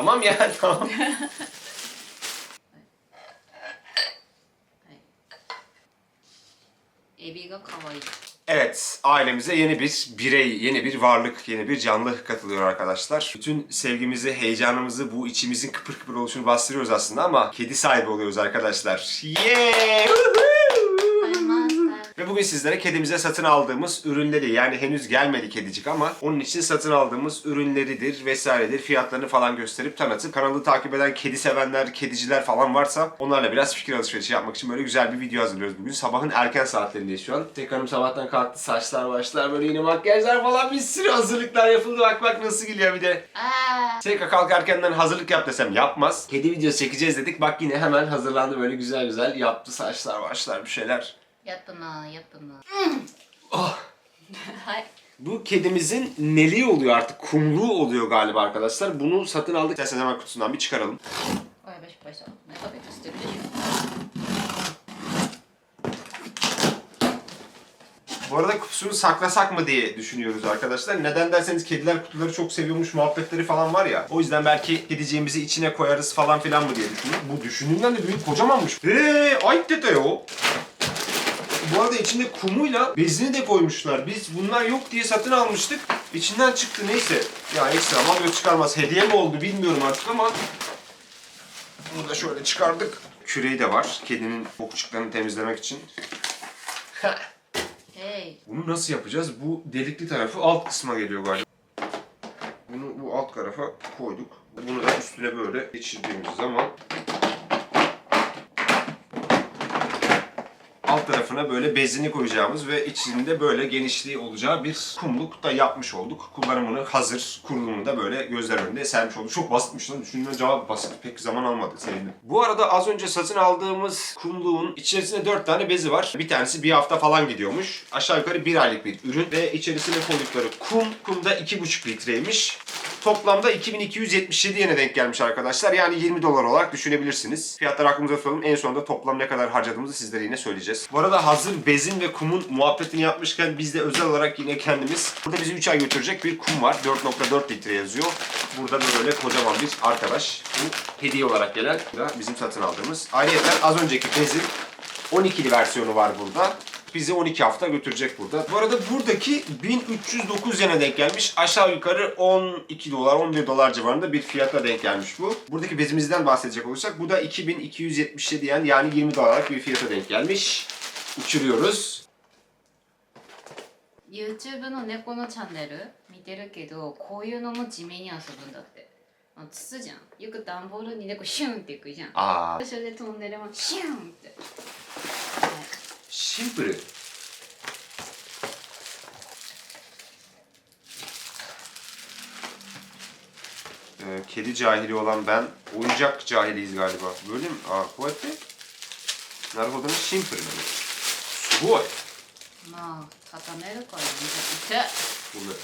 Tamam ya tamam. Evet, ailemize yeni bir birey, yeni bir varlık, yeni bir canlı katılıyor arkadaşlar. Bütün sevgimizi, heyecanımızı, bu içimizin kıpır kıpır oluşunu bastırıyoruz aslında ama kedi sahibi oluyoruz arkadaşlar. Yeah! bugün sizlere kedimize satın aldığımız ürünleri yani henüz gelmedi kedicik ama onun için satın aldığımız ürünleridir vesairedir fiyatlarını falan gösterip tanıtıp kanalı takip eden kedi sevenler, kediciler falan varsa onlarla biraz fikir alışverişi yapmak için böyle güzel bir video hazırlıyoruz bugün. Sabahın erken saatlerindeyiz şu an. Tekrarım sabahtan kalktı saçlar başlar böyle yine makyajlar falan bir sürü hazırlıklar yapıldı bak bak nasıl gülüyor bir de. Tekrar kalk erkenden hazırlık yap desem yapmaz. Kedi videosu çekeceğiz dedik bak yine hemen hazırlandı böyle güzel güzel yaptı saçlar başlar bir şeyler. Yapma yapma. Ah! Hayır. Bu kedimizin neli oluyor artık? Kumlu oluyor galiba arkadaşlar. Bunu satın aldık. İsterseniz hemen kutusundan bir çıkaralım. Oraya baş başa atmaya tabii isteyebilirim. Bu arada kutusunu saklasak mı diye düşünüyoruz arkadaşlar. Neden derseniz kediler kutuları çok seviyormuş muhabbetleri falan var ya. O yüzden belki kediciğimizi içine koyarız falan filan mı diye düşündüm. Bu düşündüğümden de büyük kocamanmış. Eee ay dede o. Bu arada içinde kumuyla bezini de koymuşlar. Biz bunlar yok diye satın almıştık. İçinden çıktı neyse. Ya ekstra mango çıkarmaz. Hediye mi oldu bilmiyorum artık ama bunu da şöyle çıkardık. Küreği de var. Kedinin bokçuklarını temizlemek için. hey. Bunu nasıl yapacağız? Bu delikli tarafı alt kısma geliyor galiba. Bunu bu alt tarafa koyduk. Bunu da üstüne böyle geçirdiğimiz zaman alt tarafına böyle bezini koyacağımız ve içinde böyle genişliği olacağı bir kumluk da yapmış olduk. Kullanımını hazır, kurulumunu da böyle gözler önünde sermiş olduk. Çok basitmiş lan. Düşündüğümden cevap basit. Pek zaman almadı. Sevindim. Bu arada az önce satın aldığımız kumluğun içerisinde 4 tane bezi var. Bir tanesi bir hafta falan gidiyormuş. Aşağı yukarı bir aylık bir ürün ve içerisine koydukları kum. Kumda 2,5 litreymiş. Toplamda 2277 yene denk gelmiş arkadaşlar. Yani 20 dolar olarak düşünebilirsiniz. Fiyatları aklımıza tutalım. En sonunda toplam ne kadar harcadığımızı sizlere yine söyleyeceğiz. Bu arada hazır bezin ve kumun muhabbetini yapmışken biz de özel olarak yine kendimiz burada bizi 3 ay götürecek bir kum var. 4.4 litre yazıyor. Burada böyle kocaman bir arkadaş. Bu hediye olarak gelen da bizim satın aldığımız. Ayrıca az önceki bezin 12'li versiyonu var burada Bizi 12 hafta götürecek burada. Bu arada buradaki 1309 yene denk gelmiş. Aşağı yukarı 12 dolar, 11 dolar civarında bir fiyata denk gelmiş bu. Buradaki bezimizden bahsedecek olursak bu da 2277 yen yani 20 dolarlık bir fiyata denk gelmiş. Uçuruyoruz. YouTube の猫のチャンネル見てるけどこういうのも地面に遊ぶんだってあ筒じゃんよく段ボールに猫シュンっていくじゃん Aa, それでトンネルもシュンって、 シンプル。 Ee, kedi cahili olan ben, oyuncak cahiliyiz galiba. Böyle mi? Aa, こうやってなるほどね、シンプルだね。すごい。まあ畳めるからね痛いごめん。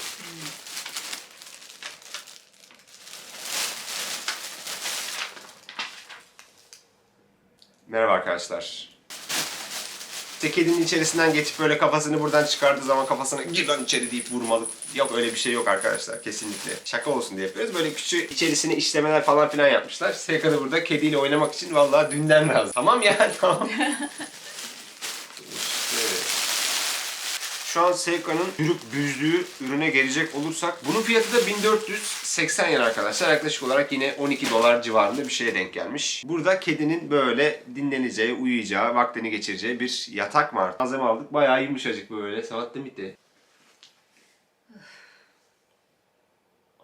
Merhaba arkadaşlar. İşte kedinin içerisinden geçip böyle kafasını buradan çıkardığı zaman kafasına gir lan içeri deyip vurmalı. Yok öyle bir şey yok arkadaşlar kesinlikle. Şaka olsun diye yapıyoruz. Böyle küçük içerisine işlemeler falan filan yapmışlar. Seyka da burada kediyle oynamak için vallahi dünden lazım. Tamam ya tamam. İşte. Şu an Seika'nın yürüp büzdüğü ürüne gelecek olursak bunun fiyatı da 1480 yen arkadaşlar. Yaklaşık olarak yine 12 dolar civarında bir şeye denk gelmiş. Burada kedinin böyle dinleneceği, uyuyacağı, vaktini geçireceği bir yatak var. Malzeme aldık. Bayağı yumuşacık böyle. Savatte bitti.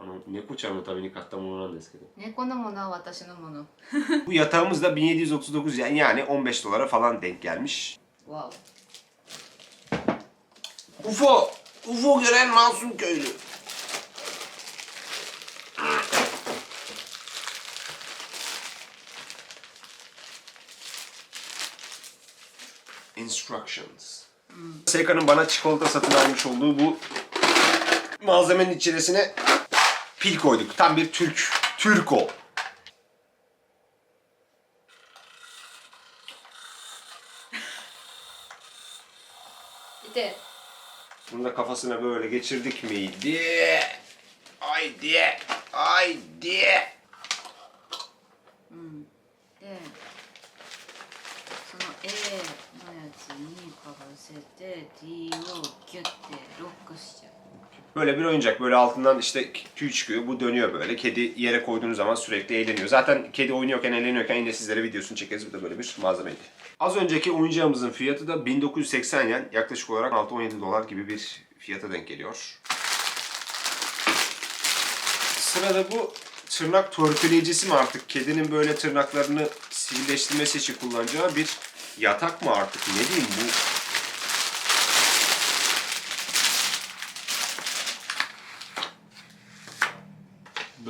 あの猫ちゃんのために買ったものなんですけど猫のものは私のもの bu yatağımız da 1739 yen yani 15 dolara falan denk gelmiş. わ UFO! UFO gören masum köylü. Instructions. Seika'nın bana çikolata satın almış olduğu bu malzemenin içerisine pil koyduk. Tam bir Türk. Türko. kafasına böyle geçirdik miydi? Ay diye, ay diye. Hmm. Bir oyuncak. Böyle altından işte tüy çıkıyor. Bu dönüyor böyle. Kedi yere koyduğunuz zaman sürekli eğleniyor. Zaten kedi oynuyorken, eğleniyorken yine sizlere videosunu çekeriz. Bu da böyle bir malzemeydi. Az önceki oyuncağımızın fiyatı da 1980 yen. Yaklaşık olarak 6-17 dolar gibi bir fiyata denk geliyor. Sırada bu tırnak törpüleyicisi mi artık? Kedinin böyle tırnaklarını sivrileştirmesi için kullanacağı bir yatak mı artık? Ne diyeyim bu?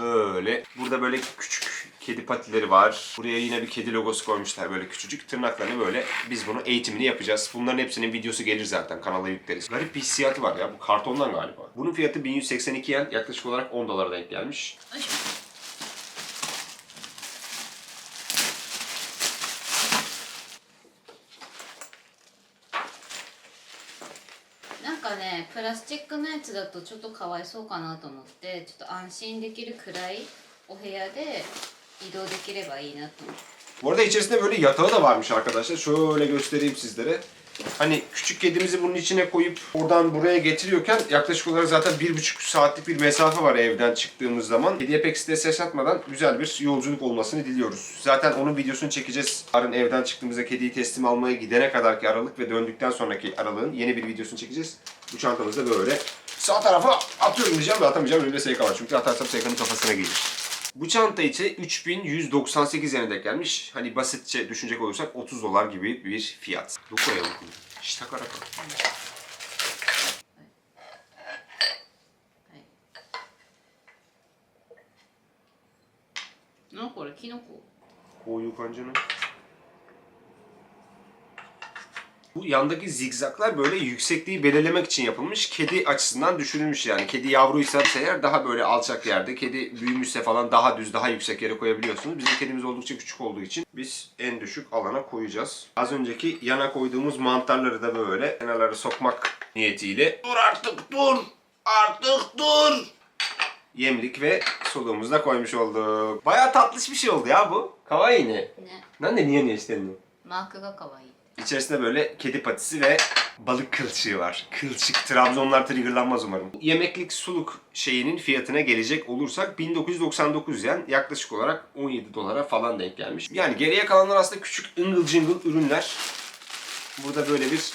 Böyle. Burada böyle küçük kedi patileri var. Buraya yine bir kedi logosu koymuşlar böyle küçücük. Tırnaklarını böyle biz bunu eğitimini yapacağız. Bunların hepsinin videosu gelir zaten kanala yükleriz. Garip bir hissiyatı var ya. Bu kartondan galiba. Bunun fiyatı 1182 yen. Yaklaşık olarak 10 dolara denk gelmiş. よいしょなんかねプラスチックのやつだとちょっとかわいそうかなと思ってちょっと安心できるくらいお部屋で 移動できればいいなと思って Bu arada içerisinde böyle yatağı da varmış arkadaşlar. Şöyle göstereyim sizlere. Hani küçük kedimizi bunun içine koyup oradan buraya getiriyorken yaklaşık olarak zaten bir buçuk saatlik bir mesafe var evden çıktığımız zaman. Kediye pek stres yaşatmadan güzel bir yolculuk olmasını diliyoruz. Zaten onun videosunu çekeceğiz. Yarın evden çıktığımızda kediyi teslim almaya gidene kadarki aralık ve döndükten sonraki aralığın yeni bir videosunu çekeceğiz. Bu çantamızda böyle sağ tarafa atıyorum diyeceğim de atamayacağım. Önümde SK var çünkü atarsam SK'nın kafasına gelir. Bu çanta ise 3198 yene denk gelmiş. Hani basitçe düşünecek olursak 30 dolar gibi bir fiyat. Bu koyalım. İşte kara なんこれキノコこういう感じの。 Bu yandaki zigzaklar böyle yüksekliği belirlemek için yapılmış. Kedi açısından düşünülmüş yani. Kedi yavruysa eğer daha böyle alçak yerde, kedi büyümüşse falan daha düz, daha yüksek yere koyabiliyorsunuz. Bizim kedimiz oldukça küçük olduğu için biz en düşük alana koyacağız. Az önceki yana koyduğumuz mantarları da böyle kenarlara sokmak niyetiyle dur artık dur! Artık dur! Yemlik ve soluğumuzu da koymuş olduk. Bayağı tatlış bir şey oldu ya bu. Kawaii ne? ね Nande niye niye istedin? マークが可愛い İçerisinde böyle kedi patisi ve balık kılçığı var. Kılçık, Trabzonlar triggerlanmaz umarım. Yemeklik suluk şeyinin fiyatına gelecek olursak 1999 yen yaklaşık olarak 17 dolara falan denk gelmiş. Yani geriye kalanlar aslında küçük ıngıl cıngıl ürünler. Burada böyle bir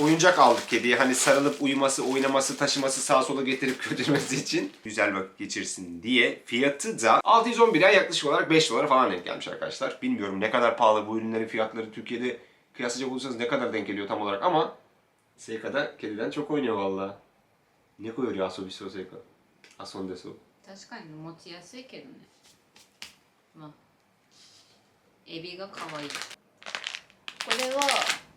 oyuncak aldık kediye. Hani sarılıp uyuması, oynaması, taşıması, sağa sola getirip götürmesi için güzel vakit geçirsin diye. Fiyatı da 611 ay yaklaşık olarak 5 dolara falan denk gelmiş arkadaşlar. Bilmiyorum ne kadar pahalı bu ürünlerin fiyatları Türkiye'de kıyaslayacak olursanız ne kadar denk geliyor tam olarak ama Seika'da kediden çok oynuyor valla. Ne koyuyor ya Asobiso Seika? Asondeso. 確かに持ちやすいけどねまあエビが可愛いこれは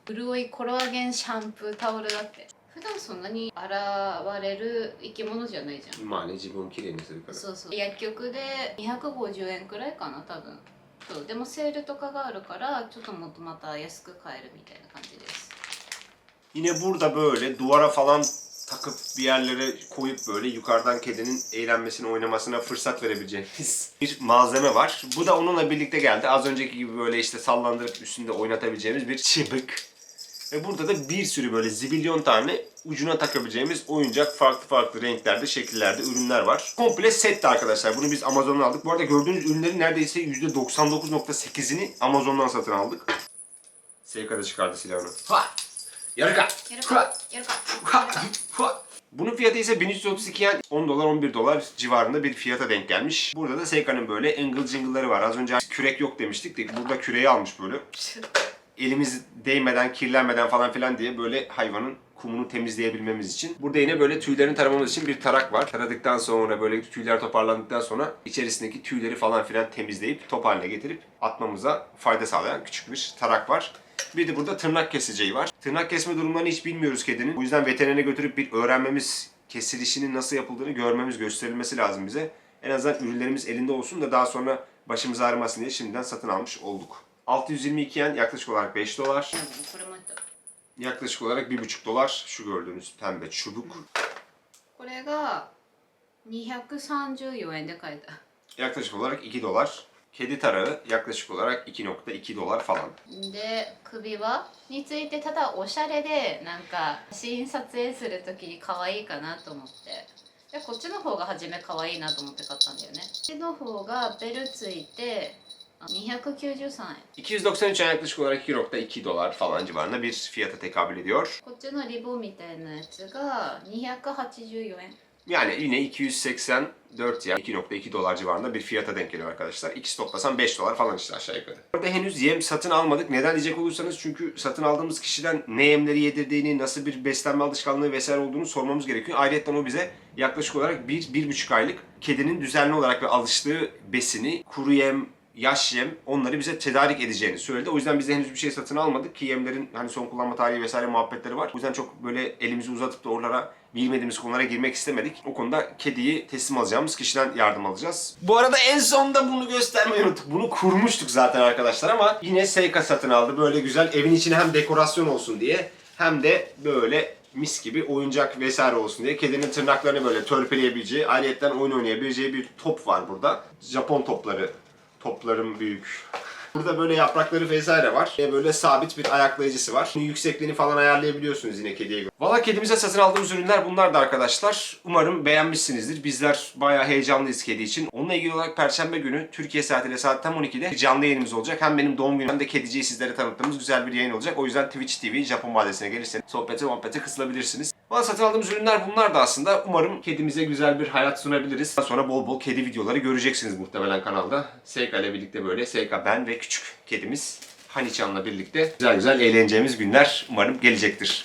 潤いコラーゲンシャンプータオルだって普段そんなに洗われる生き物じゃないじゃん Ma ne cibimi kiにするから。そうそう薬局で250円くらいかな多分そうでもセールとかがあるからちょっともっとまた安く買えるみたいな感じです Yine burada böyle duvara falan takıp bir yerlere koyup böyle yukarıdan kedinin eğlenmesine, oynamasına fırsat verebileceğimiz bir malzeme var. Bu da onunla birlikte geldi. Az önceki gibi böyle işte sallandırıp üstünde oynatabileceğimiz bir çıbık. E burada da bir sürü böyle zibilyon tane ucuna takabileceğimiz oyuncak farklı farklı renklerde, şekillerde ürünler var. Komple setti arkadaşlar. Bunu biz Amazon'dan aldık. Bu arada gördüğünüz ürünlerin neredeyse %99.8'ini Amazon'dan satın aldık. Sevka da çıkardı silahını. Ha! Yarıka! Yarıka! Yarıka! Bunun fiyatı ise 1332 yen 10 dolar 11 dolar civarında bir fiyata denk gelmiş. Burada da Seika'nın böyle angle jingle'ları var. Az önce kürek yok demiştik de burada küreği almış böyle. Elimiz değmeden, kirlenmeden falan filan diye böyle hayvanın kumunu temizleyebilmemiz için. Burada yine böyle tüylerini taramamız için bir tarak var. Taradıktan sonra böyle tüyler toparlandıktan sonra içerisindeki tüyleri falan filan temizleyip top haline getirip atmamıza fayda sağlayan küçük bir tarak var. Bir de burada tırnak keseceği var. Tırnak kesme durumlarını hiç bilmiyoruz kedinin. O yüzden veterinere götürüp bir öğrenmemiz, kesilişinin nasıl yapıldığını görmemiz, gösterilmesi lazım bize. En azından ürünlerimiz elinde olsun da daha sonra başımız ağrımasın diye şimdiden satın almış olduk. 622 yen yaklaşık olarak 5 dolar. でもこれもいった Yaklaşık olarak 1,5 dolar şu gördüğünüz pembe çubuk. これが234円で買えた Yaklaşık olarak 2 dolar. Kedi tarağı yaklaşık olarak 2.2 dolar falan. で首輪についてただおしゃれでなんか写真撮影する時に可愛いかなと思ってでこっちの方が初め可愛いなと思って買ったんだよねこっちの方がベルついてあ 293円 293 円yaklaşık olarak 2.2 dolar falan civarında bir fiyata tekabül ediyor. こっちのリボンみたいなやつが284円 Yani yine 284 yani 2.2 dolar civarında bir fiyata denk geliyor arkadaşlar. İkisi toplasan 5 dolar falan işte aşağı yukarı. Orada henüz yem satın almadık. Neden diyecek olursanız çünkü satın aldığımız kişiden ne yemleri yedirdiğini, nasıl bir beslenme alışkanlığı vesaire olduğunu sormamız gerekiyor. Ayrıca o bize yaklaşık olarak 1-1,5 aylık kedinin düzenli olarak ve alıştığı besini, kuru yem, yaş yem onları bize tedarik edeceğini söyledi. O yüzden biz de henüz bir şey satın almadık ki yemlerin hani son kullanma tarihi vesaire muhabbetleri var. O yüzden çok böyle elimizi uzatıp da oralara bilmediğimiz konulara girmek istemedik. O konuda kediyi teslim alacağımız kişiden yardım alacağız. Bu arada en sonda bunu göstermeyi unuttuk. Bunu kurmuştuk zaten arkadaşlar ama yine Seika satın aldı. Böyle güzel evin içine hem dekorasyon olsun diye hem de böyle mis gibi oyuncak vesaire olsun diye kedinin tırnaklarını böyle törpüleyebileceği, ayrıyetten oyun oynayabileceği bir top var burada. Japon topları. Toplarım büyük. Burada böyle yaprakları vesaire var. Ve böyle sabit bir ayaklayıcısı var. Bunun yüksekliğini falan ayarlayabiliyorsunuz yine kediye göre. Valla kedimize satın aldığımız ürünler bunlar da arkadaşlar. Umarım beğenmişsinizdir. Bizler bayağı heyecanlıyız kedi için. Onunla ilgili olarak Perşembe günü Türkiye saatiyle saat tam 12'de bir canlı yayınımız olacak. Hem benim doğum günüm hem de kediciyi sizlere tanıttığımız güzel bir yayın olacak. O yüzden Twitch TV Japon Mahallesi'ne gelirseniz sohbete muhabbete kısılabilirsiniz. Valla satın aldığımız ürünler bunlar da aslında. Umarım kedimize güzel bir hayat sunabiliriz. Daha sonra bol bol kedi videoları göreceksiniz muhtemelen kanalda. Seika ile birlikte böyle Seika ben ve küçük kedimiz Hanichan'la birlikte güzel güzel eğleneceğimiz günler umarım gelecektir.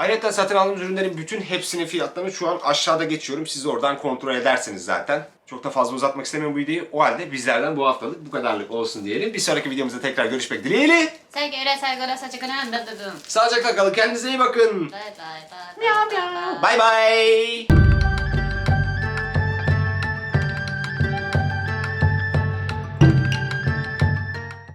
Ayrıca satın aldığımız ürünlerin bütün hepsinin fiyatlarını şu an aşağıda geçiyorum. Siz oradan kontrol edersiniz zaten. Çok da fazla uzatmak istemiyorum bu videoyu. O halde bizlerden bu haftalık bu kadarlık olsun diyelim. Bir sonraki videomuzda tekrar görüşmek dileğiyle. Sevgiyle saygıyla saçıkını Sağlıcakla kalın. Kendinize iyi bakın. Bye bye. Bye bye.